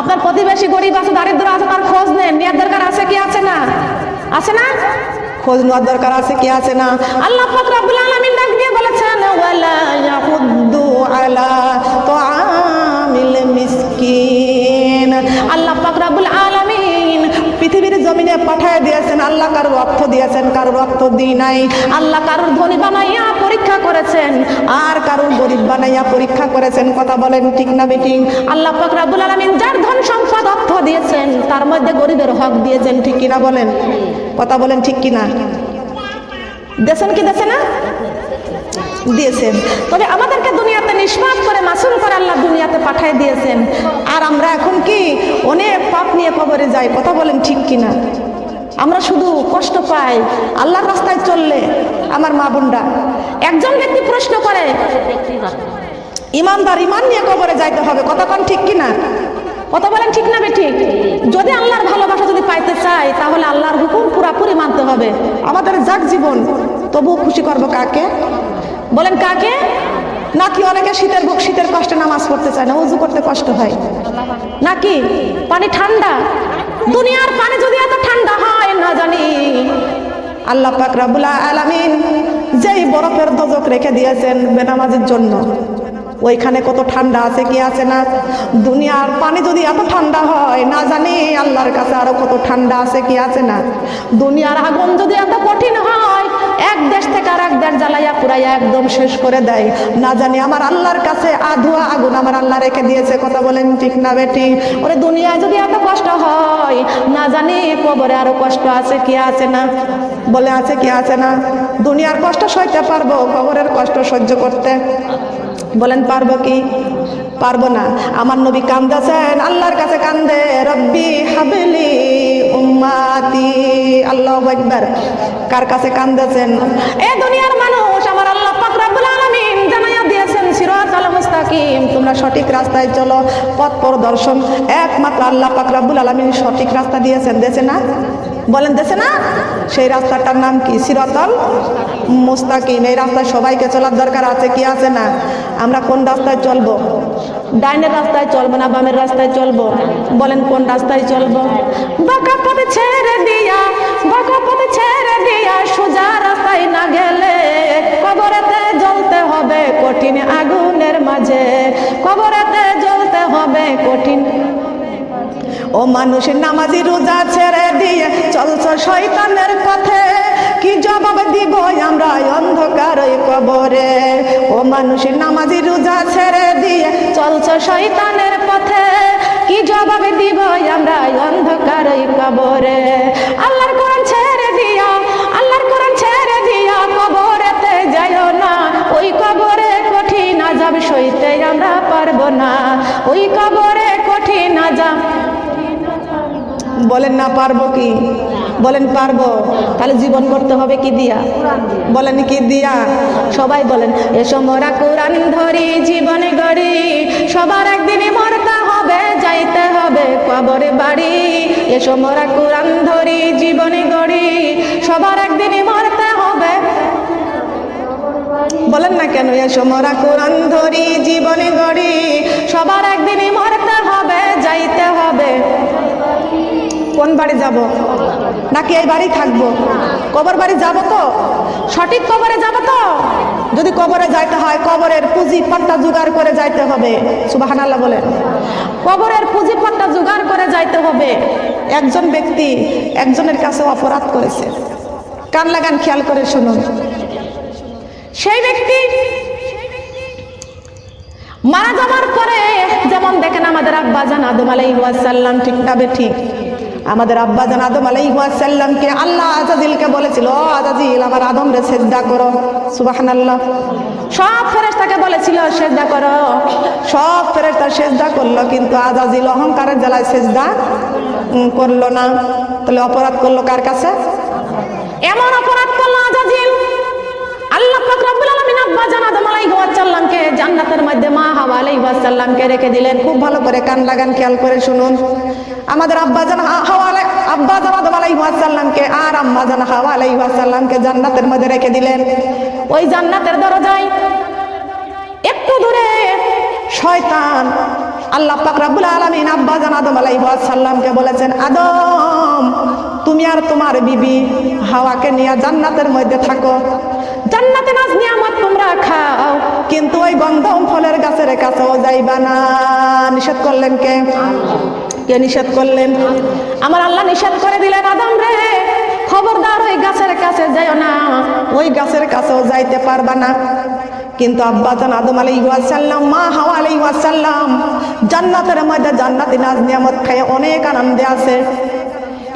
আপনার প্রতিবেশী গরিব আছে দারিদ্র আছে তার খোঁজ নেন নেওয়ার দরকার আছে কি আছে না? আছে না? খোঁজ নেওয়ার দরকার আছে কি আছে না? আল্লাহ পাক রব্বুল আলামিন ডাক দিয়ে বলেছেন ওয়ালা ইয়াহুদ্দু আলা জমিনে পাঠায় দিয়েছেন, আল্লাহ কারোর অর্থ দিয়েছেন, কারোর অর্থ দিই নাই। আল্লাহ কারোর ধনী বানাইয়া পরীক্ষা করেছেন, আর কারোর গরিব বানাইয়া পরীক্ষা করেছেন, কথা বলেন ঠিক না বেটিং? আল্লাহ পাক রব্বুল আলামিন যার ধন সম্পদ অর্থ দিয়েছেন, তার মধ্যে গরিবের হক দিয়েছেন, ঠিক কিনা বলেন? কথা বলেন ঠিক কিনা? দেশেন কি দেশে না? দিয়েছেন। তবে আমাদেরকে নিষ্পাপ করে আল্লাহ দুনিয়াতে পাঠিয়ে দিয়েছেন। আর আমরা এখন কি অনেক পাপ নিয়ে কবরে যাই, কথা বলেন ঠিক কিনা? আমরা শুধু কষ্ট পাই, আল্লাহর রাস্তায় চললে আমার মা বোনরা। একজন ব্যক্তি প্রশ্ন করে, ইমানদার ইমান নিয়ে কবরে যাইতে হবে, কথা কোন ঠিক কিনা? কথা বলেন ঠিক না ঠিক যদি আল্লাহর ভালোবাসা যদি পাইতে চাই, তাহলে আল্লাহর হুকুম পুরাপুরি মানতে হবে। আমাদের যাক জীবন তবু খুশি করব কাকে? বলেন কাকে? নাকি অনেকে শীতের বুক শীতের কষ্টে নামাজ পড়তে চায় না, উজু করতে কষ্ট হয়? নাকি? পানি ঠান্ডা? দুনিয়ার পানি যদি এত ঠান্ডা হয়, না জানি। আল্লাহ পাক রাবুল আলামিন যেই বরফের দজক রেখে দিয়েছেন বেনামাজের জন্য, ওইখানে কত ঠান্ডা আছে, কি আছে না? দুনিয়ার পানি যদি এত ঠান্ডা হয়, না জানি আল্লাহর কাছে আরও কত ঠান্ডা আছে, কি আছে না? দুনিয়ার আগুন যদি এত কঠিন হয় এক দেশ থেকে আর এক দেশ জ্বালাইয়া পুরাইয়া একদম শেষ করে দেয়। না জানি আমার আল্লাহর কাছে আধুয়া আগুন আমার আল্লাহ রেখে দিয়েছে, কথা বলেন ঠিক না বেটি? ওরে দুনিয়ায় যদি এত কষ্ট হয়, না জানি কবরে আরও কষ্ট আছে কি আছে না? বলে আছে কি আছে না? দুনিয়ার কষ্ট সইতে পারব, কবরের কষ্ট সহ্য করতে। বলেন, পারব কি? পারব না। আমার নবী কান্দাছেন, আল্লাহর কাছে কান্দে, রব্বি হাবেলি উম্মাতি আল্লাহ একবার কার কাছে কান্দাছেন? এ দুনিয়ার মানুষ আমার আল্লাহ পাক রব্বুল আলামিন জানাইয়া দিয়েছেন সিরাতাল মুস্তাকিম। তোমরা সঠিক রাস্তায় চলো পথ প্রদর্শন। একমাত্র আল্লাহ পাক রাব্বুল আলামিন সঠিক রাস্তা দিয়েছেন দেশে না? বলেন দেশে না? সেই রাস্তাটার নাম কি? সিরতল মুস্তাকিম। এই রাস্তায় সবাইকে চলার দরকার আছে কি আছে না? আমরা কোন রাস্তায় চলবো? ডাইনের রাস্তায় চলবো না, বামের রাস্তায় চলবো। বলেন, কোন রাস্তায় চলবো? বাঁকা পথে ছেড়ে দিয়া, বাঁকা পথে ছেড়ে দিয়া সোজা রাস্তায় না গেলে কবরেতে জ্বলতে হবে কঠিন আগুনের মাঝে। কবরেতে জ্বলতে হবে কঠিন। ও মানুষ, নামাজি রোজা ছেড়ে দিয়ে চলছ শয়তানের পথে। কি জবাব দিব আমরা অন্ধকার কবরে? ও মানুষ, নামাজি রোজা ছেড়ে দিয়ে চলছ শয়তানের পথে। কি জবাব দিব আমরা অন্ধকার কবরে? আল্লাহর কোরআন ছেড়ে দিয়া আল্লাহর কোরআন ছেড়ে দিয়া কবরেতে যাইও না। ওই কবরে কঠিন আজাব সইতে আমরা পারব না। ওই কবরে কঠিন আজাব বলেন না, পারব কি? বলেন, পারব। তাহলে জীবন করতে হবে কি দিয়া? বলেন কি দিয়া? সবাই বলেন এসো মোরা কোরআন ধরি, জীবনে গড়ি, সবার একদিনে মরতে হবে, যাইতে হবে কবরে বাড়ি। এসো মোরা কোরআন ধরি, জীবনে গড়ি, সবার একদিনে মরতে হবে বলেন না কেন এসো মোরা কোরআন ধরি, জীবনে গড়ি, সবার একদিনে মরতে হবে, যাইতে হবে কোন বাড়ি যাব? নাকি এই বাড়ি থাকব? কবর বাড়ি যাব তো? সঠিক কবরে যাব তো? যদি কবরে যাইতে হয়, কবরের পুঁজি পাট্টা জোগাড় করে যাইতে হবে। সুবাহান আল্লাহ বলেন। কবরের পুঁজিপট্টা জোগাড় করে যাইতে হবে। একজন ব্যক্তি একজনের কাছে অপরাধ করেছে। কান লাগান, খেয়াল করে শুনুন। সেই ব্যক্তি মারা যাওয়ার পরে, যেমন দেখেন আমাদের আব্বা জান আদম আলাইসাল্লাম ঠিক না ঠিক। আমাদের আব্বা জান আদম সাল্লামকে আল্লাহ আজাদিলকে বলেছিল, ও আজাজিল, আমার আদম রে করো। সুবাহান আল্লাহ সব ফেরেস্তাকে বলেছিল, সেজদা করো। সব ফেরেস্তা সেজদা করল, কিন্তু আজাজিল অহংকারের জ্বালায় সেজদা করল না। তাহলে অপরাধ করল কার কাছে? এমন অপরাধ সাল্লামকে জান্নাতের মধ্যে মা হাওয়া আলাইহিস সাল্লামকে রেখে দিলেন। খুব ভালো করে কান লাগান, খেয়াল করে শুনুন। আমাদের আব্বা জান হাওয়া আলাই- আব্বা জান আদম আলাইহিসসালামকে আর আম্মা জান হাওয়া আলাইহিসসালামকে জান্নাতের মধ্যে রেখে দিলেন। ওই জান্নাতের দরজায় একটু দূরে শয়তান আল্লাহ পাক আলামিন আব্বা জান আদম আলাইহিস বলেছেন, আদম, তুমি আর তোমার বিবি হাওয়াকে নিয়ে জান্নাতের মধ্যে থাকো। জান্নাতে নাজ নিয়ামত খাও, কিন্তু ওই গন্ধম ফলের গাছের কাছেও যাইবা না। নিষেধ করলেন কে? কে নিষেধ করলেন? আমার আল্লাহ নিষেধ করে দিলেন, আদম রে, খবরদার ওই গাছের কাছে যাইও না। ওই গাছের কাছেও যাইতে পারবা না। কিন্তু আব্বা আব্বাজান আদম আলাই সাল্লাম মা হাওয়া আলাই সাল্লাম জান্নাতের মধ্যে জান্নাতি নাজ নিয়ামত খায় অনেক আনন্দে আছে।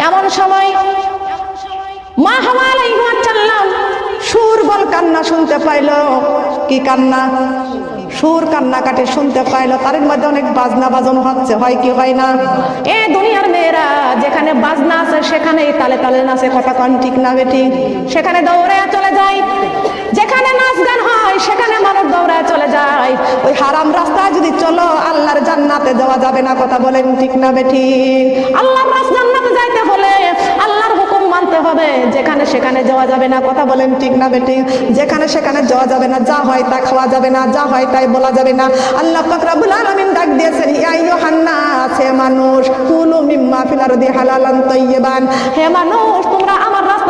এমন সময় মা হাওয়া আলাই সাল্লাম সুর বল কান্না শুনতে পাইল। কি কান্না? সুর কান্নাকাটি শুনতে পাইলো। তার মধ্যে অনেক বাজনা বাজন হচ্ছে, হয় কি হয় না? এ দুনিয়ার মেয়েরা, যেখানে বাজনা আছে সেখানে তালে তালে নাচে, কথা কন ঠিক না বেটি সেখানে দৌড়ে চলে যায় যেখানে নাচ গান সেখানে মানুষ দৌড়ায় চলে যায়। ওই হারাম রাস্তায় যদি চলো, আল্লাহর জান্নাতে যাওয়া যাবে না, কথা বলেন ঠিক না বেটি আল্লাহর জান্নাতে যাইতে হলে আল্লাহর হুকুম মানতে হবে, যেখানে সেখানে যাওয়া যাবে না, কথা বলেন ঠিক না বেটি যেখানে সেখানে যাওয়া যাবে না, যা হয় তা খাওয়া যাবে না, যা হয় তাই বলা যাবে না। আল্লাহ পাক রব্বুল আলামিন ডাক দিয়েছেন, ইয়া ইউহান্না আছে মানুষ, কুলু মিম্মা ফিল আরদি হালালান তাইয়িবান। হে মানুষ, তোমরা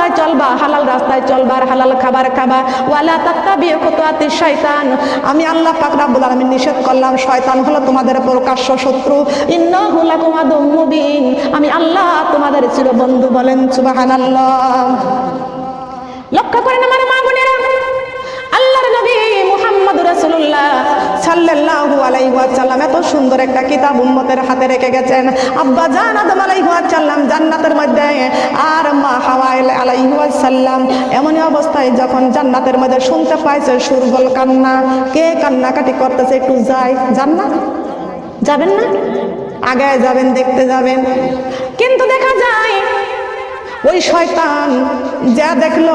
রাস্তায় চলবা, হালাল রাস্তায় চলবা হালাল খাবার খাবা। ওয়ালা তাত্তাবিউ খুতুয়াতি শয়তান আমি আল্লাহ পাক রব্বুল আলামিন নিষেধ করলাম, শয়তান হলো তোমাদের প্রকাশ্য শত্রু। ইন্নাহু লাকুম আদুম মুবিন। আমি আল্লাহ তোমাদের চিরবন্ধু বলেন, সুবহানাল্লাহ। লক্ষ্য করেন আমার মা বোনেরা, আল্লাহর নবী মুহাম্মদ রাসূলুল্লাহ সাল্লাল্লাহু আলাইহি ওয়াসাল্লাম এত সুন্দর একটা কিতাব উম্মতের হাতে রেখে গেছেন। আব্বা জান আদম আলাইহি ওয়াসাল্লাম জান্নাতের মধ্যে, আর মা হাওয়া আলাইহি ওয়াসাল্লাম এমনই অবস্থায় যখন জান্নাতের মধ্যে শুনতে পাইছে সুরবল কান্না, কে কান্নাকাটি করতেছে একটু যায় জান্নাত যাবেন না? আগে যাবেন, দেখতে যাবেন। কিন্তু দেখা যায়, ওই শয়তান যা দেখল,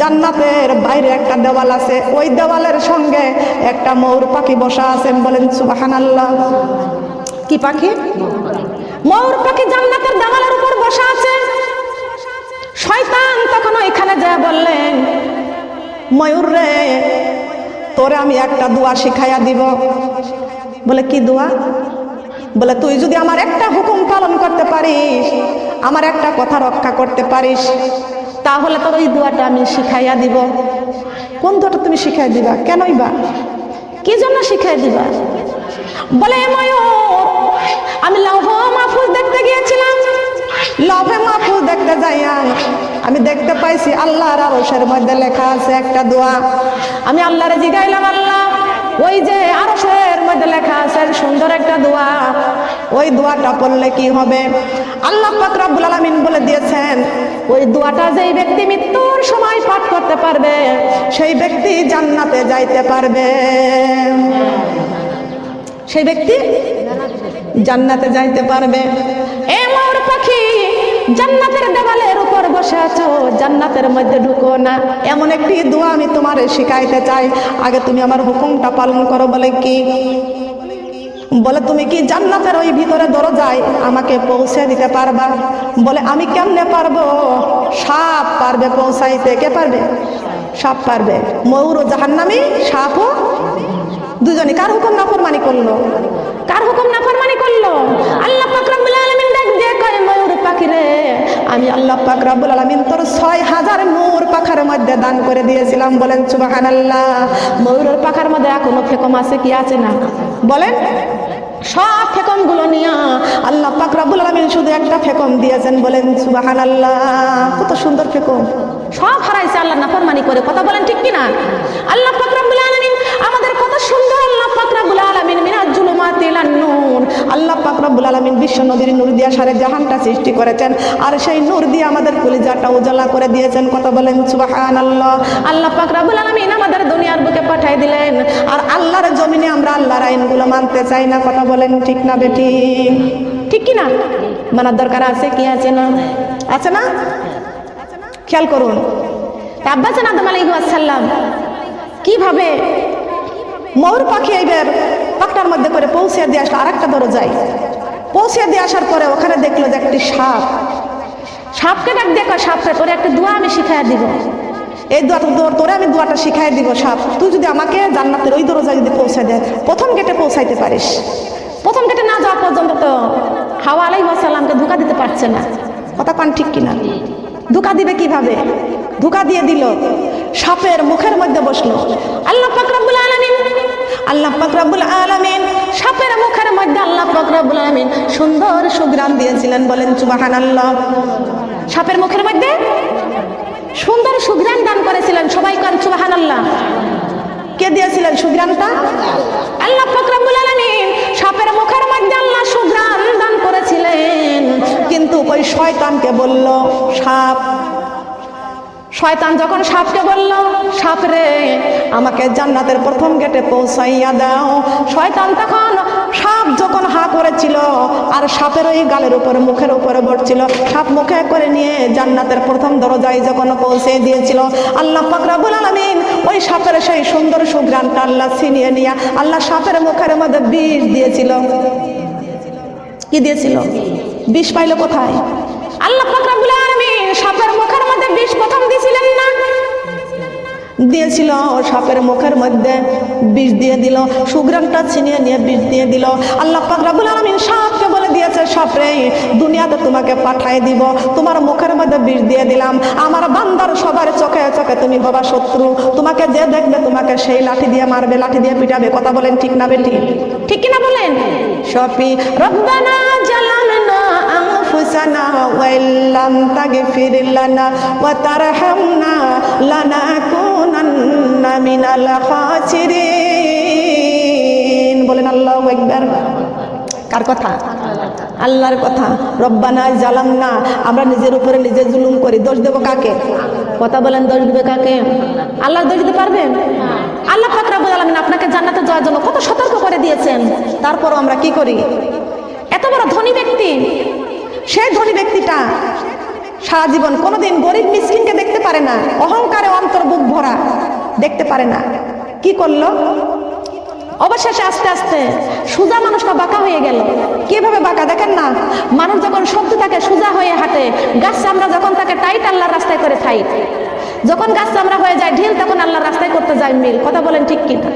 জান্নাতের বাইরে একটা দেওয়াল আছে। ওই দেওয়ালের সঙ্গে একটা ময়ূর পাখি বসা আছেন বলেন সুবাহান আল্লাহ কি পাখি? ময়ূর পাখি জান্নাতের দেওয়ালের উপর বসা আছে। শয়তান তখন এখানে যা বললেন, ময়ূর রে, তোরে আমি একটা দোয়া শিখাইয়া দিব। বলে, কি দোয়া? বলে, তুই যদি আমার একটা হুকুম পালন করতে পারিস, আমার একটা কথা রক্ষা করতে পারিস, তাহলে তোর ওই দোয়াটা আমি শিখাইয়া দিব। কোন দোয়াটা তুমি শিখাই দিবা? কেনই বা? কি জন্য শিখাই দিবা? বলে ময়ূর, আমি লৌহ মাহফুজ দেখতে গিয়েছিলাম। লভে মাহফুজ দেখতে যাইয়া আমি দেখতে পাইছি আল্লাহর আরশের মধ্যে লেখা আছে একটা দোয়া। আমি আল্লাহরে জিগাইলাম, আল্লাহ, ওই যে আরশের মধ্যে লেখা আছে সুন্দর একটা দোয়া। ওই দোয়াটা পড়লে কি হবে? আল্লাহ রব্বুল আলামিন বলে দিয়েছেন, ওই দোয়াটা যেই ব্যক্তি মৃত্যুর সময় পাঠ করতে পারবে, সেই ব্যক্তি জান্নাতে যাইতে পারবে। সেই ব্যক্তি জান্নাতে যাইতে পারবে। এ পাখি জান্নাতের দেওয়ালের উপর বসে আছো জান্নাতের মধ্যে ঢুকো না। এমন একটি দোয়া আমি তোমারে শিখাইতে চাই। আগে তুমি আমার হুকুমটা পালন করো বলে কি? বলে তুমি কি জান্নাতের ওই ভিতরে দরজায় আমাকে পৌঁছে দিতে পারবা? বলে আমি কেমনে পারব? সাপ পারবে পৌঁছাইতে। কে পারবে? সাপ পারবে। ময়ূর ও জাহান্নামি সাপও দুজনে কার হুকুম নাফরমানি করল? কার হুকুম নাফরমানি করল? আল্লাহ পাক ময়ূর পাখি রে আমি আল্লাহ পাক রব্বুল আলামিন তোর ছয় হাজার ময়ূর পাখার মধ্যে দান করে দিয়েছিলাম। বলেন, সুবহানাল্লাহ। ময়ূরের পাখার মধ্যে এখনও ফেকম আছে কি আছে না? বলেন, সব ফেকমগুলো নিয়ে আল্লাহ পাক রব্বুল আলামিন শুধু একটা ফেকম দিয়েছেন। বলেন, সুবহানাল্লাহ। কত সুন্দর ফেকম। সব হারাইছে আল্লাহ, নাফরমানি করে। কথা বলেন ঠিক কি না আল্লাহ পাক রব্বুল আলামিন সুন্দর আল্লাহ পাক রব্বুল আলামিন মিনাজ জুলুমাতি ইলান নূর। আল্লাহ পাক রব্বুল আলামিন বিশ্ব নদীর নূর দিয়া সারে জাহানটা সৃষ্টি করেছেন। আর সেই নূর দিয়ে আমাদের কলিজাটা উজালা করে দিয়েছেন। কথা বলেন, সুবহানাল্লাহ। আল্লাহ পাক রব্বুল আলামিন আমাদের দুনিয়ার বুকে পাঠিয়ে দিলেন। আর আল্লাহর জমিনে আমরা আল্লাহর আইনগুলো মানতে চাই না। কথা বলেন, ঠিক না বেটি? ঠিক কি না মানার দরকার আছে কি আছে না? আছে না? খেয়াল করুন। আব্বাসান আদম আলাইহি ওয়াসাল্লাম কীভাবে ময়ূর পাখি এইবার পাকটার মধ্যে করে পৌঁছে দিয়ে আসলো, আরেকটা দরজায়। পৌঁছে দিয়ে আসার পরে ওখানে দেখল যে একটি সাপ। সাপকে ডাক দেখো সাপকে তোরে একটা দোয়া আমি শিখাই দিব। এই দোয়াটা তোর আমি দোয়াটা শিখাই দিব, সাপ। তুই যদি আমাকে জান্নাতের ওই দরজায় যদি পৌঁছে দেয় প্রথম গেটে পৌঁছাইতে পারিস। প্রথম গেটে না যাওয়া পর্যন্ত তো হাওয়া আলাই সাল্লামকে ধোকা দিতে পারছে না। কথা কান ঠিক কিনা? ধোকা দিবে কীভাবে? ধোকা দিয়ে দিল। সাপের মুখের মধ্যে বসল। আল্লাহ পাক রব্বুল আলামিন, আল্লাহ পাক রব্বুল আলামিন, সাপের মুখের মধ্যে আল্লাহ পাক রব্বুল আলামিন সুন্দর সুগ্রাম দিয়েছিলেন বলেন, সুবহানাল্লাহ। সাপের মুখের মধ্যে সুন্দর সুঘ্রাণ দান করেছিলেন, সবাই কান আল্লাহ কে দিয়েছিলেন সুগ্রামটা আল্লাহ পাক রব্বুল আলামিন, সাপের মুখের মধ্যে আল্লাহ সুঘ্রাণ দান করেছিলেন। কিন্তু ওই শয়তানকে বলল, সাপ শয়তান যখন সাপকে বলল, সাপ রে, আমাকে জান্নাতের প্রথম গেটে পৌঁছাইয়া দাও। শয়তান তখন সাপ যখন হা করেছিল আর সাপের ওই গালের উপরে, মুখের উপরে বসছিল, সাপ মুখে করে নিয়ে জান্নাতের প্রথম দরজায় যখন পৌঁছে দিয়েছিল, আল্লাহ পাকরাবুল আলমিন ওই সাপের সেই সুন্দর সুগ্রানটা আল্লাহ ছিনিয়ে নিয়ে, আল্লাহ সাপের মুখের মধ্যে বিষ দিয়েছিল। কি দিয়েছিল? বিষ পাইলো কোথায়? আল্লাহ পাক রব্বুল আলামিন সাপের মুখের মধ্যে বিষ প্রথম দিছিলেন না? দিয়েছিল সাপের মুখের মধ্যে বিষ দিয়ে দিল সুগ্রামটা ছিনিয়ে নিয়ে বিষ দিয়ে দিল। আল্লাহ পাক রাব্বুল আলামিন সাপকে বলে দিয়েছে সাপরে দুনিয়াতে তোমাকে পাঠাই দিব তোমার মুখের মধ্যে বিষ দিয়ে দিলাম। আমার বান্দার সবার চোখে চোখে তুমি বাবা শত্রু। তোমাকে যে দেখবে তোমাকে সেই লাঠি দিয়ে মারবে লাঠি দিয়ে পিটাবে। কথা বলেন ঠিক না বেটি? ঠিক কিনা বলেন? শপি রব্বানা জালামনা ওয়া ইল্লাম তাগফির লানা ওয়া তারহামনা লানাকুনান্না মিনাল খাসিরিন বলেন আল্লাহু আকবার। কার কথা? আল্লাহর কথা। রব্বানা জালাম না আমরা নিজের উপরে নিজে জুলুম করি। দোষ দেবো কাকে? কথা বলেন, দোষ দিবে কাকে? আল্লাহ দোষ দিতে পারবেন আল্লাহ পাক রব্বুল আলামিন আপনাকে জান্নাতে যাওয়ার জন্য কত সতর্ক করে দিয়েছেন। তারপরও আমরা কি করি? এত বড় ধনী ব্যক্তি সেই ধনী ব্যক্তিটা সারা জীবন কোনোদিন গরিব মিসকিনকে দেখতে পারে না অহংকারে অন্তর বুক ভরা দেখতে পারে না। কি করল? অবশেষে আস্তে আস্তে সোজা মানুষটা বাঁকা হয়ে গেল। কীভাবে বাঁকা? দেখেন না মানুষ যখন শক্তি থাকে সোজা হয়ে হাঁটে গাছ চামড়া যখন তাকে টাইট আল্লাহর রাস্তায় করে থাই যখন গাছ চামড়া হয়ে যায় ঢিল তখন আল্লাহর রাস্তায় করতে যায় মিল। কথা বলেন ঠিক কিনা?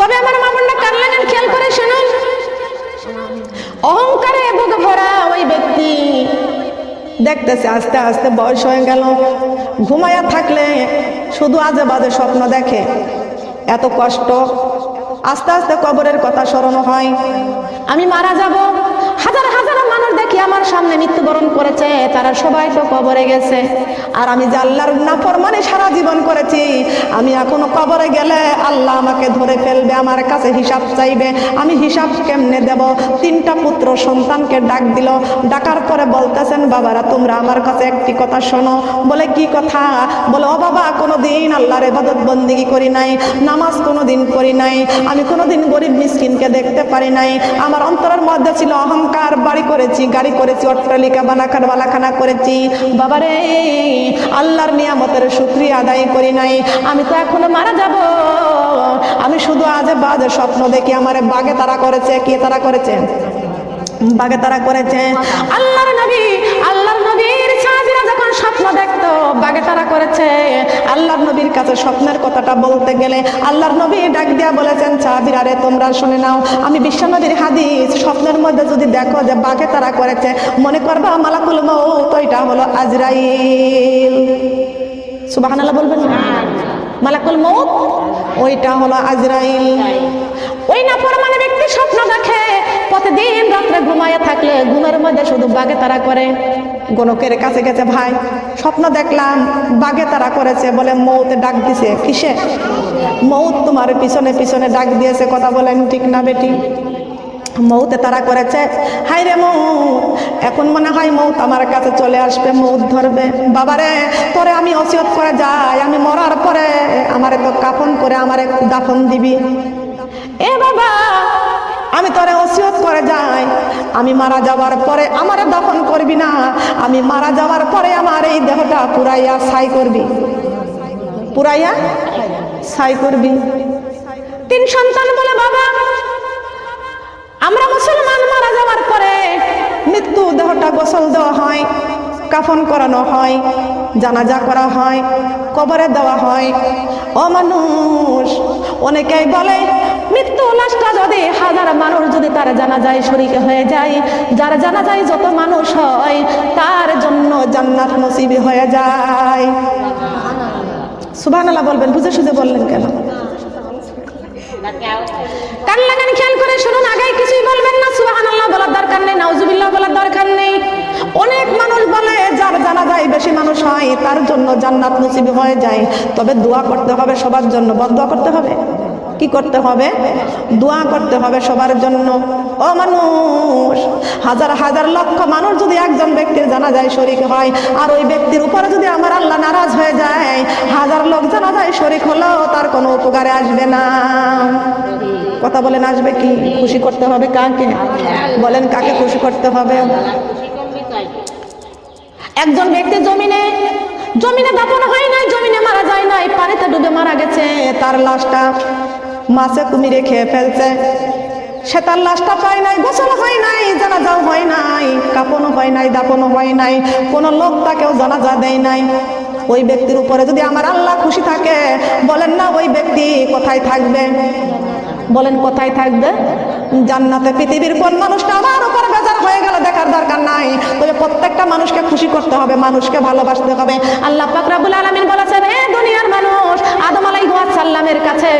তবে আমার মামুনটা কান লাগান খেয়াল করে শুনুন। অহংকারে বুক ভরা ওই ব্যক্তি। দেখতেছে, আস্তে আস্তে বয়স হয়ে গেল। ঘুমায়া থাকলে শুধু আজে বাজে স্বপ্ন দেখে। এত কষ্ট, আস্তে আস্তে কবরের কথা স্মরণ হয়। আমি মারা যাব। হাজার হাজার মানুষ দেখি আমার সামনে মৃত্যুবরণ করেছে। তারা সবাই তো কবরে গেছে। আর আমি যে আল্লাহর নাফরমানে সারা জীবন করেছি, আমি এখনও কবরে গেলে আল্লাহ আমাকে ধরে ফেলবে, আমার কাছে হিসাব চাইবে। আমি হিসাব কেমনে দেব? তিনটা পুত্র সন্তানকে ডাক দিল। ডাকার পরে বলতেছেন, বাবারা, তোমরা আমার কাছে একটি কথা শোনো। বলে, কি কথা? বলে, ও বাবা, কোনোদিন আল্লাহর এবাদত বন্দিগি করি নাই, নামাজ কোনো দিন করি নাই, আমি কোনোদিন গরিব মিসকিনকে দেখতে পারি নাই। আমার অন্তরের মধ্যে ছিল অহংকার, বাড়ি করেছি, গাড়ি করেছি, অট্টালিকা বানাকার বালাখানা করেছি। বাবারে আল্লাহর নিয়ামতের সুক্রিয়া আদায় করি নাই। আমি তো এখনও মারা যাব। আমি শুধু আজে বাজে স্বপ্ন দেখি আমার বাগে তারা করেছে, কে তারা করেছে? বাগে তারা করেছে। আল্লাহর নবী স্বপ্ন দেখতো বাগে তারা করেছে। আল্লাহর নবীর কাছে স্বপ্নের কথাটা বলতে গেলে আল্লাহর নবী ডাক দিয়া বলেছেন চাবিরা রে তোমরা শুনে নাও, আমি বিশ্বনবীর হাদিস। স্বপ্নের মধ্যে যদি দেখো যে বাঘে তারা করেছে, মনে করবা মালাকুল মৌত ওইটা হলো আজরাইল। সুবহানাল্লাহ বলবেন মালাকুল মৌত ওইটা হলো আজরাইল। ওই না পরমানে ব্যক্তি স্বপ্ন দেখে প্রতিদিন রাত্রে ঘুমাইয়া থাকলে ঘুমের মধ্যে শুধু বাগে তারা করে। গণকের কাছে গেছে, ভাই, স্বপ্ন দেখলাম বাঘে তারা করেছে। বলে মৌতে ডাক দিছে কিসে মৌত তোমার পিছনে পিছনে ডাক দিয়েছে, কথা বলেন ঠিক না, বেটি? মৌতে তারা করেছে হাই রে মৌ এখন মনে হয় মৌত আমার কাছে চলে আসবে, মৌত ধরবে। বাবারে তোরে আমি অসিয়ত করে যাই, আমি মরার পরে আমারে তো কাফন করে আমারে দাফন দিবি। এ বাবা আমি তোরে ওসিয়ত করে যাই। আমি মারা যাওয়ার পরে আমারে দফন করবি না। আমি মারা যাওয়ার পরে আমার এই দেহটা পুরাইয়া ছাই করবি। পুরাইয়া ছাই করবি। তিন সন্তান বলে, বাবা, আমরা মুসলমান মারা যাওয়ার পরে মৃত্যু দেহটা গোসল দেওয়া হয়, কাফন করানো হয়। জানাজা করা হয়, কবরে দেওয়া হয়। ও মানুষ, অনেকেই বলে, মৃত্যু লাশটা যদি হাজার মানুষ যদি তার জানা যায় শরীর হয়ে যায়, যার জানা যায় যত মানুষ হয়, তার জন্য জান্নাত নসিবি হয়ে যায়। সুবহানাল্লাহ বলবেন, বুঝে সুঝে বললেন কেন? কান খেয়াল করে শুনুন, আগে কিছুই বলবেন না, সুবহানাল্লাহ বলার দরকার নেই, নাউজুবিল্লাহ বলার দরকার নেই। অনেক মানুষ বলে, যার জানা যায় বেশি মানুষ হয়, তার জন্য জান্নাত নসিব হয়ে যায়। তবে দোয়া করতে হবে সবার জন্য। বদ দোয়া করতে হবে? কি করতে হবে? দোয়া করতে হবে সবার জন্য। ও মানুষ, হাজার হাজার লক্ষ মানুষ যদি একজন ব্যক্তির জানা যায় শরিক হয়, আর ওই ব্যক্তির উপরে যদি আমার আল্লাহ নারাজ হয়ে যায়, হাজার লোক জানা যায় শরিক হলেও তার কোনো উপকারে আসবে না। কথা বলেন, আসবে কি? খুশি করতে হবে কাকে? বলেন, কাকে খুশি করতে হবে? একজন ব্যক্তি জমিনে জমিনে দাপন হয় নাই, জমিনে মারা যায় নাই, পানিতে ডুবে মারা গেছে, তার লাশটা মাছে কুমিরে খেয়ে ফেলছে। সে তার লাশটা পায় নাই, গোসল হয় নাই, জানাজাও হয় নাই, কাপনও হয় নাই দাপনও হয় নাই, কোনো লোক তাকেও জানাজা দেয় নাই। ওই ব্যক্তির উপরে যদি আমার আল্লাহ খুশি থাকে, বলেন না ওই ব্যক্তি কোথায় থাকবে? বলেন, কোথায় থাকবে? জান্নাতে পৃথিবীর কোন মানুষটা আমার উপর বেজার হয়ে গেল, দেখার দরকার নাই। তবে প্রত্যেকটা মানুষকে খুশি করতে হবে, মানুষকে ভালোবাসতে হবে। আল্লাহ পাক আলমিন আলামিন বলেছেন হে দুনিয়ার মানুষ আদম আলাইহিস সালামের কাছে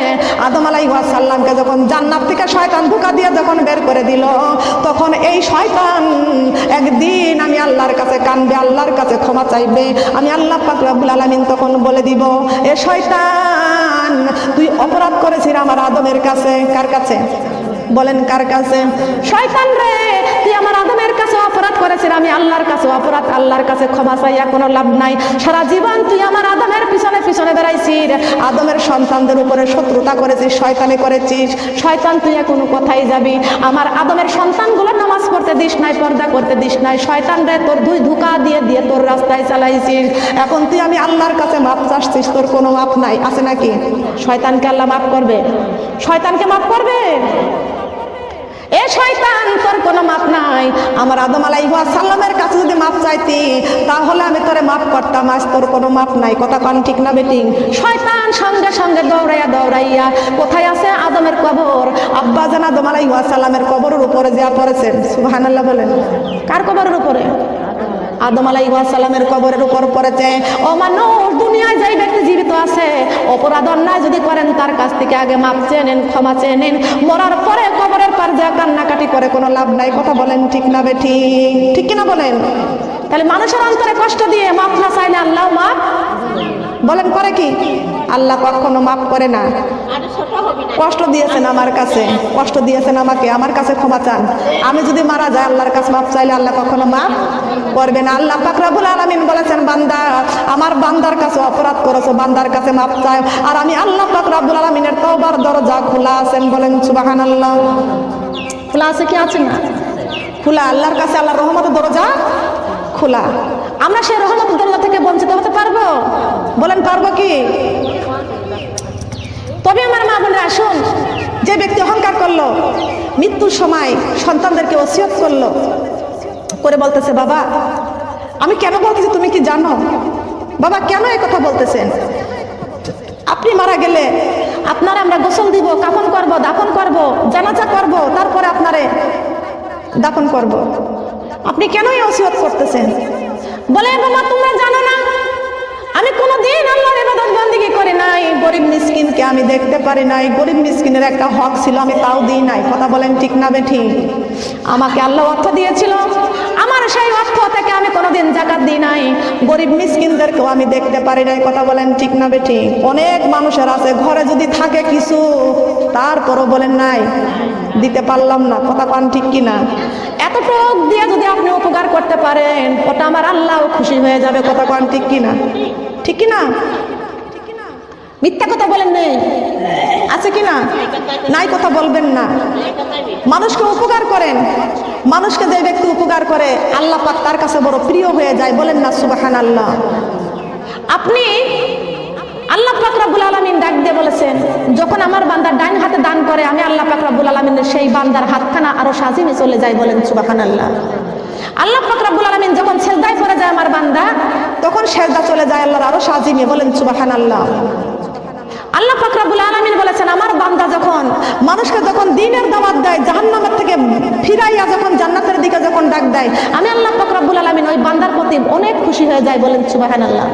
আদম আলাইসাল্লামকে যখন জান্নাত থেকে শয়তান ধোকা দিয়ে যখন বের করে দিল, তখন এই শয়তান একদিন আমি আল্লাহর কাছে কানবে, আল্লাহর কাছে ক্ষমা চাইবে। আমি আল্লাহ পাক রব্বুল আলামিন তখন বলে দিব, এ শয়তান, তুই অপরাধ করেছিস আমার আদমের কাছে। কার কাছে? বলেন, কার কাছে? শয়তান রে, তুই আমার আদমের কাছে করেছিস আমি আল্লাহর কাছে অপরাধ, আল্লাহর কাছে ক্ষমা চাইয়া কোনো লাভ নাই। সারা জীবন তুই আমার আদমের পিছনে পিছনে বেড়াইছিস আদমের সন্তানদের উপরে শত্রুতা করেছিস, শয়তানি করেছিস। শয়তান, তুই কোনো কথাই যাবি? আমার আদমের সন্তানগুলো নামাজ পড়তে দিস নাই, পর্দা করতে দিস নাই। শয়তান রে, তোর দুই ধোকা দিয়ে দিয়ে তোর রাস্তায় চালাইছিস। এখন তুই, আমি আল্লাহর কাছে মাপ চাচ্ছিস, তোর কোনো মাপ নাই, আছে নাকি? শয়তানকে আল্লাহ মাফ করবে? শয়তানকে মাফ করবে? এ শয়তান, তোর কোনো মাপ নাই। আমার আদম আলাই সাল্লামের কাছে যদি মাপ চাইতি, তাহলে আমি তোরে মাপ করতাম, আজ তোর কোনো মাপ নাই। কথা কন ঠিক না বেটিং? শয়তান সঙ্গে সঙ্গে দৌড়াইয়া দৌড়াইয়া, কোথায় আছে আদমের কবর? আব্বা জান আদম সাল্লামের কবরের উপরে যা পড়েছেন। সুবহানাল্লাহ বলেন। কার কবরের উপরে? আদম আলাইসালামের কবরের উপর পড়েছে। ও মানুষ, দুনিয়ায় যাই ব্যক্তি জীবিত আছে, অপরাধ অন্যায় যদি করেন, তার কাছ থেকে আগে মাপ চেয়ে নেন ক্ষমা চেয়ে নেন মরার পরে কবরের পার যা কান্নাকাটি করে করে, কোনো লাভ নাই। কথা বলেন ঠিক না বেঠি? ঠিক কিনা বলেন? তাহলে মানুষের অন্তরে কষ্ট দিয়ে মাপ না চাইলে আল্লাহ মাপ বলেন, করে কি? আল্লাহ কখনো মাফ করে না। কষ্ট দিয়েছেন আমার কাছে, কষ্ট দিয়েছেন আমাকে, আমার কাছে ক্ষমা চান। আমি যদি মারা যাই, আল্লাহর কাছে মাপ চাইলে আল্লাহ কখনো মাফ করবে না। আল্লাহ পাকরাবুল আলমিন বলেছেন, বান্দা, আমার বান্দার কাছে অপরাধ করেছ, বান্দার কাছে মাপ চাই আর আমি আল্লাহ পাকরাবুল আলমিনের তওবার দরজা খোলা আছেন বলেন সুবাহান আল্লাহ খোলা আছে কি আছে না? খোলা, আল্লাহর কাছে আল্লাহর রহমতের দরজা খোলা। আমরা সেই রহমত দরজা থেকে বঞ্চিত হতে পারব? বলেন, পারব কি? তবে আমার মা বোনেরা, আসুন, যে ব্যক্তি অহংকার করল, মৃত্যুর সময় সন্তানদেরকে ওসিয়ত করল, করে বলতেছে, বাবা, আমি কেন বলতেছি তুমি কি জানো? বাবা, কেন এই কথা বলতেছেন? আপনি মারা গেলে আপনারা আমরা গোসল দিব, কাফন করব, দাফন করব, জানাজা করব, তারপরে আপনারে দাফন করব। আপনি কেন এই ওসিয়ত করতেছেন? বলে বাবা তোমরা জানো না? আমি কোনোদিন আল্লাহর ইবাদত বন্দিগি করি নাই, গরিব মিসকিনকে আমি দেখতে পারি নাই, গরিব মিসকিনের একটা হক ছিল, আমি তাও দিই নাই। কথা বলেন ঠিক না বেঠি আমাকে আল্লাহ অর্থ দিয়েছিল। আমার সেই অর্থ থেকে আমি কোনোদিন জাকাত দিই নাই। গরিব মিসকিনদেরকেও আমি দেখতে পারি নাই, কথা বলেন ঠিক না বেঠি অনেক মানুষের আছে, ঘরে যদি থাকে কিছু, তারপরও বলেন নাই, দিতে পারলাম না, কথা পান ঠিক কিনা? এতটুক দিয়ে যদি আপনি উপকার করতে পারেন, ওটা আমার আল্লাহ খুশি হয়ে যাবে। কথা পান ঠিক কিনা? ঠিক কিনা? মিথ্যা কথা বলেন নেই? আছে কিনা? নাই কথা বলবেন না। মানুষকে উপকার করেন। মানুষকে যে ব্যক্তি উপকার করে, আল্লাহ পাক তার কাছে বড় প্রিয় হয়ে যায়। বলেন না সুবাহান আল্লাহ আপনি আল্লাহ পাক রাব্বুল আলামিন ডাক দিয়ে বলেছেন, যখন আমার বান্দার ডাইন হাতে দান করে, আমি আল্লাহ পাক রাব্বুল আলামিনের সেই বান্দার হাতখানা আরও সাজিমে চলে যায় বলেন সুবাহান আল্লাহ আল্লাহ পাক আলামিন যখন সেজদায় পড়ে যায় আমার বান্দা, তখন সেজদা চলে যায় আল্লাহর আরও সাজিয়ে বলেন সুবাহান আল্লাহ আল্লাহ ফাকরাবুল আলমিন বলেছেন, আমার বান্দা যখন মানুষকে যখন দিনের দাওয়াত দেয়, জাহান্নামের থেকে ফিরাইয়া যখন জান্নাতের দিকে যখন ডাক দেয়, আমি আল্লাহ ফাকরাবুল আলমিন ওই বান্দার প্রতি অনেক খুশি হয়ে যায় বলেন সুবাহান আল্লাহ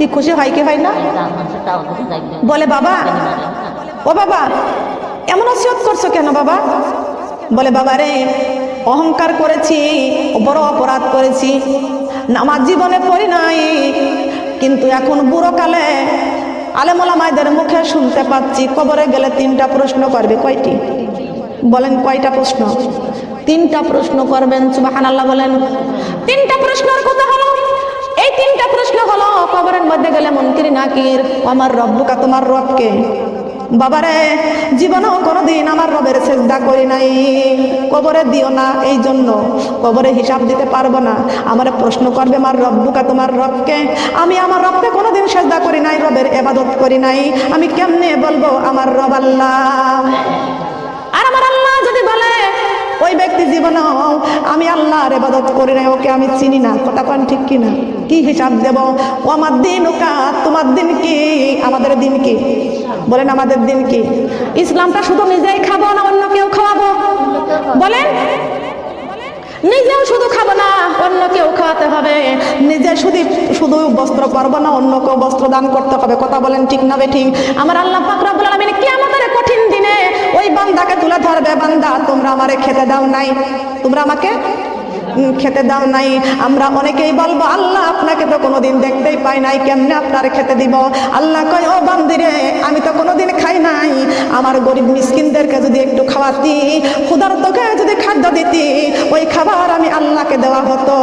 কি খুশি হয়, কি হয় না? বলে, বাবা, ও বাবা, এমন অসিয়ত করছ কেন বাবা? বলে, বাবা রে, অহংকার করেছি, বড় অপরাধ করেছি আমার জীবনে পড়ি নাই, কিন্তু এখন বুড়ো কালে আলেমোলামাইদের মুখে শুনতে পাচ্ছি, কবরে গেলে তিনটা প্রশ্ন করবে, কয়টি? বলেন, কয়টা প্রশ্ন? তিনটা প্রশ্ন করবেন সুবাহান আল্লাহ বলেন, তিনটা প্রশ্নের কথা হলো হলো কবরের মধ্যে গেলে মনকির নাকির, আমার রব্বুকা তোমার রবকে। বাবারে, জীবনেও কোনোদিন আমার রবের চেষ্টা করি নাই। কবরে দিও না এই জন্য, কবরে হিসাব দিতে পারব না। আমার প্রশ্ন করবে আমার রব্বুকা তোমার রবকে? আমি আমার রবকে কোনোদিন চেষ্টা করি নাই, রবের এবাদত করি নাই। আমি কেমনে বলব, আমার রব আল্লাহ। আর আমার আল্লাহ ওই ব্যক্তি জীবনে আমি আল্লাহর এবাদত করি না ওকে আমি চিনি না। কথা কন ঠিক কিনা? কি হিসাব দেব? ও আমার দিন ওকা, তোমার দিন কি? আমাদের দিন কি? বলেন আমাদের দিন কি? ইসলামটা শুধু নিজেই খাব না অন্য কেউ খাওয়াবো? বলেন? নিজেও শুধু খাব না, অন্যকেও খাওয়াতে হবে। নিজে শুধু শুধু বস্ত্র পারব না, অন্যকেও বস্ত্র দান করতে হবে। কথা বলেন ঠিক না ঠিক আমার আল্লাহ পাকরা বলেন আমি কি আমাদের কঠিন দিনে ওই বান্দাকে তুলে ধরবে, বান্দা, তোমরা আমারে খেতে দাও নাই। তোমরা আমাকে খেতে দাও নাই। আমরা অনেকেই বলব, আল্লাহ আপনাকে তো কোনোদিন দেখতেই পাই নাই, কেমনে আপনার খেতে দিব? আল্লাহ কয়, ও বান্দিরে আমি তো কোনোদিন খাই নাই। আমার গরিব মিসকিনদেরকে যদি একটু খাওয়াতি, ক্ষুধার্তকে যদি খাদ্য দিতি, ওই খাবার আমি আল্লাহকে দেওয়া হতো।